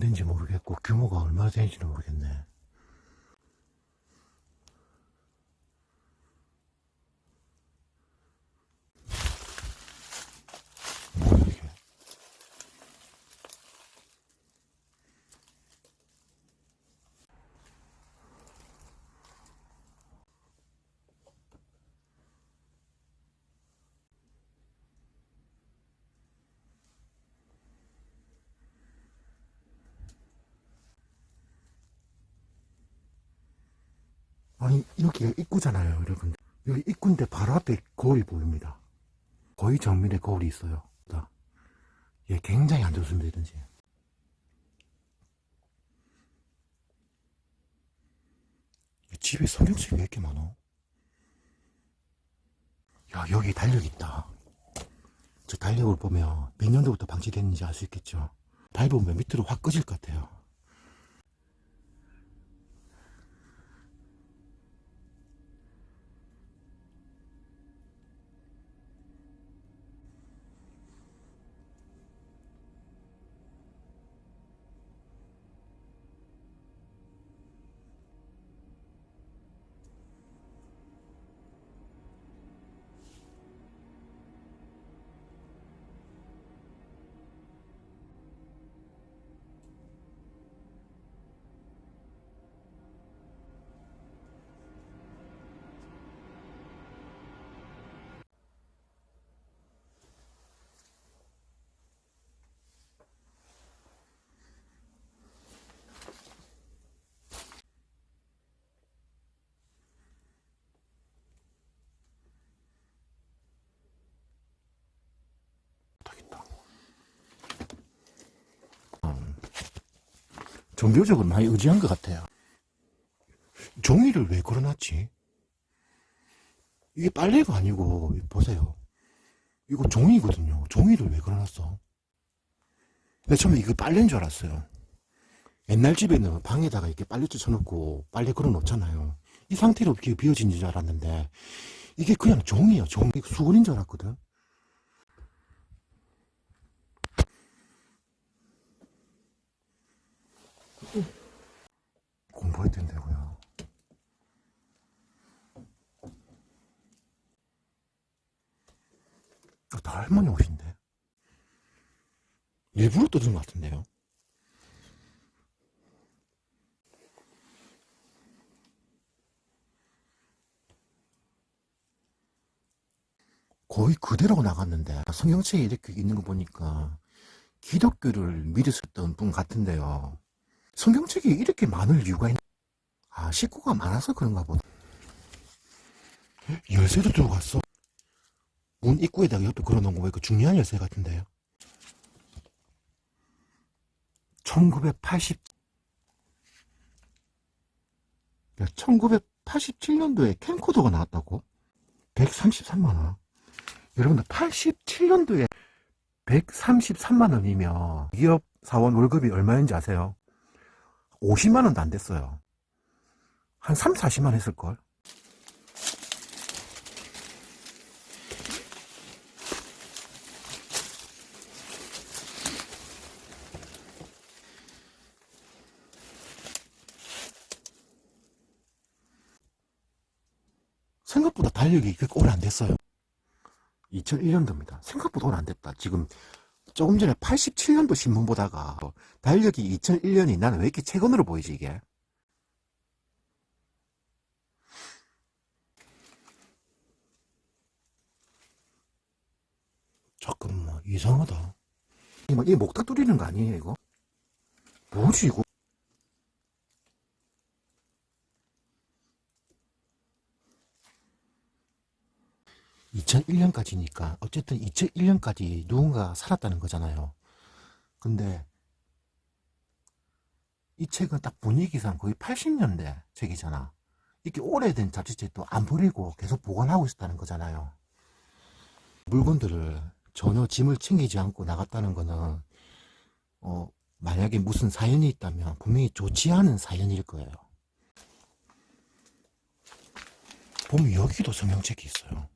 데인지 모르겠고 규모가 얼마나 되는지는 모르겠네. 아니 여기가 입구잖아요 여러분. 여기 입구인데 바로 앞에 거울이 보입니다. 거의 정면에 거울이 있어요. 자, 얘 굉장히 안 좋습니다 이런지 이 집에 성경책이 왜 이렇게 많아? 야 여기 달력 있다. 저 달력을 보면 몇 년도부터 방치됐는지 알 수 있겠죠. 밟으면 밑으로 확 꺼질 것 같아요 종교적으로 많이 의지한 것 같아요. 종이를 왜 걸어놨지? 이게 빨래가 아니고, 보세요. 이거 종이거든요. 종이를 왜 걸어놨어? 근데 처음에 이거 빨래인 줄 알았어요. 옛날 집에는 방에다가 이렇게 빨래줄 쳐놓고 빨래 걸어놓잖아요. 이 상태로 비어진 줄 알았는데, 이게 그냥 종이야, 종. 이거 수건인 줄 알았거든. 텐데고요. 아, 다 할머니 옷인데. 일부러 뜯은 것 같은데요. 거의 그대로 나갔는데 성경책에 이렇게 있는 거 보니까 기독교를 믿으셨던 분 같은데요. 성경책이 이렇게 많을 이유가 있나? 아, 식구가 많아서 그런가 보다. 열쇠도 들고 갔어. 문 입구에다가 옆에 걸어놓은 거 보니까 중요한 열쇠 같은데요. 1980, 1987년도에 캠코더가 나왔다고? 133만원. 여러분들, 87년도에 133만원이면 기업 사원 월급이 얼마인지 아세요? 50만 원도 안 됐어요. 한 3, 40만 했을걸? 생각보다 달력이 그렇게 오래 안 됐어요. 2001년도입니다. 생각보다 오래 안 됐다. 지금 조금 전에 87년도 신문 보다가 달력이 2001년이 나는 왜 이렇게 최근으로 보이지 이게? 잠깐만 이상하다. 이거 이 목탁 뚫리는 거 아니에요 이거? 뭐지 이거? (2001년까지니까) 어쨌든 (2001년까지) 누군가 살았다는 거잖아요. 근데 이 책은 딱 분위기상 거의 80년대 책이잖아. 이렇게 오래된 잡지책도 안 버리고 계속 보관하고 있었다는 거잖아요. 물건들을 전혀 짐을 챙기지 않고 나갔다는 거는 어, 만약에 무슨 사연이 있다면 분명히 좋지 않은 사연일 거예요. 보면 여기도 성경책이 있어요